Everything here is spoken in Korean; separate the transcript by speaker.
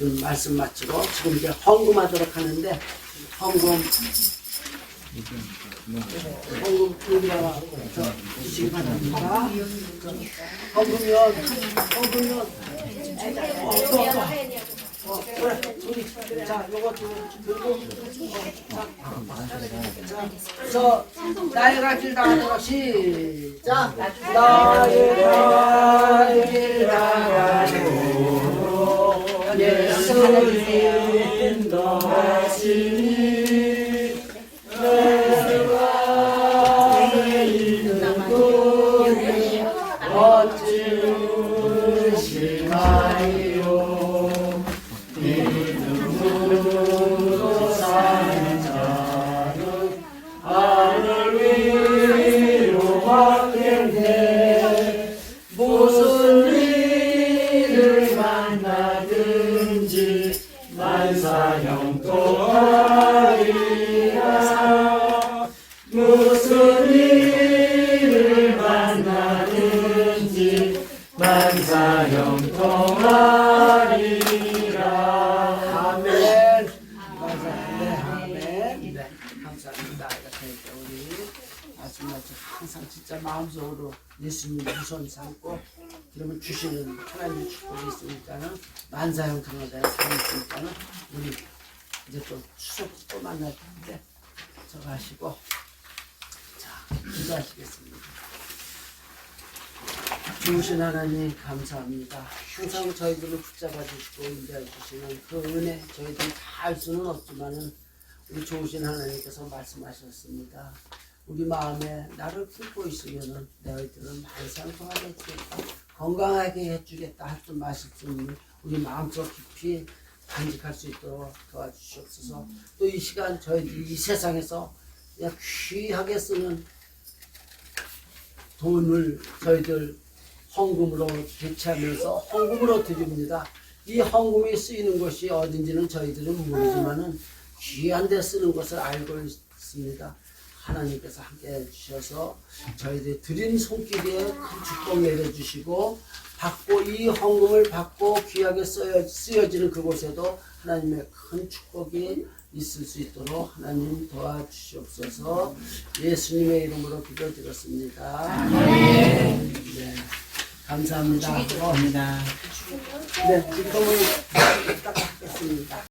Speaker 1: 좀 말씀 마치고 지금 이제 헌금하도록 하는데 헌금 헌금 저 주시기 바랍니다. 헌금요 헌금요 어, 또, 또. 어, 그래, 우리, 자, 요거 들고, 어, 자, 저, 나이가 길다 하는 거 시작. 나이가 어찌 우시나요 네 항상 진짜 마음속으로 예수님 우선 삼고 그러면 주시는 하나님의 축복이 있으니까는 만사형 통하다는 삶이 있으니까는 우리 이제 또 추석 또 만날 텐데 저거 하시고 자 기도하시겠습니다. 주신 하나님 감사합니다. 항상 저희들을 붙잡아 주시고 인도해 주시는 그 은혜 저희들이 다 알 수는 없지만은 우리 좋으신 하나님께서 말씀하셨습니다. 우리 마음에 나를 품고 있으면은 너희들은 만상통하게 해주겠다. 건강하게 해주겠다. 할줄 말씀을 우리 마음속 깊이 간직할 수 있도록 도와주시옵소서. 또 이 시간 저희들이 이 세상에서 그냥 귀하게 쓰는 돈을 저희들 헌금으로 대체하면서 헌금으로 드립니다. 이 헌금이 쓰이는 곳이 어딘지는 저희들은 모르지만은 귀한 데 쓰는 것을 알고 있습니다. 하나님께서 함께 해주셔서 저희들 드린 손길에 큰 축복 내려주시고 받고 이 헌금을 받고 귀하게 쓰여, 쓰여지는 그곳에도 하나님의 큰 축복이 있을 수 있도록 하나님 도와주시옵소서 예수님의 이름으로 기도드렸습니다. 네. 감사합니다.
Speaker 2: 감사합니다.
Speaker 1: 네, 지금은 딱 받겠습니다.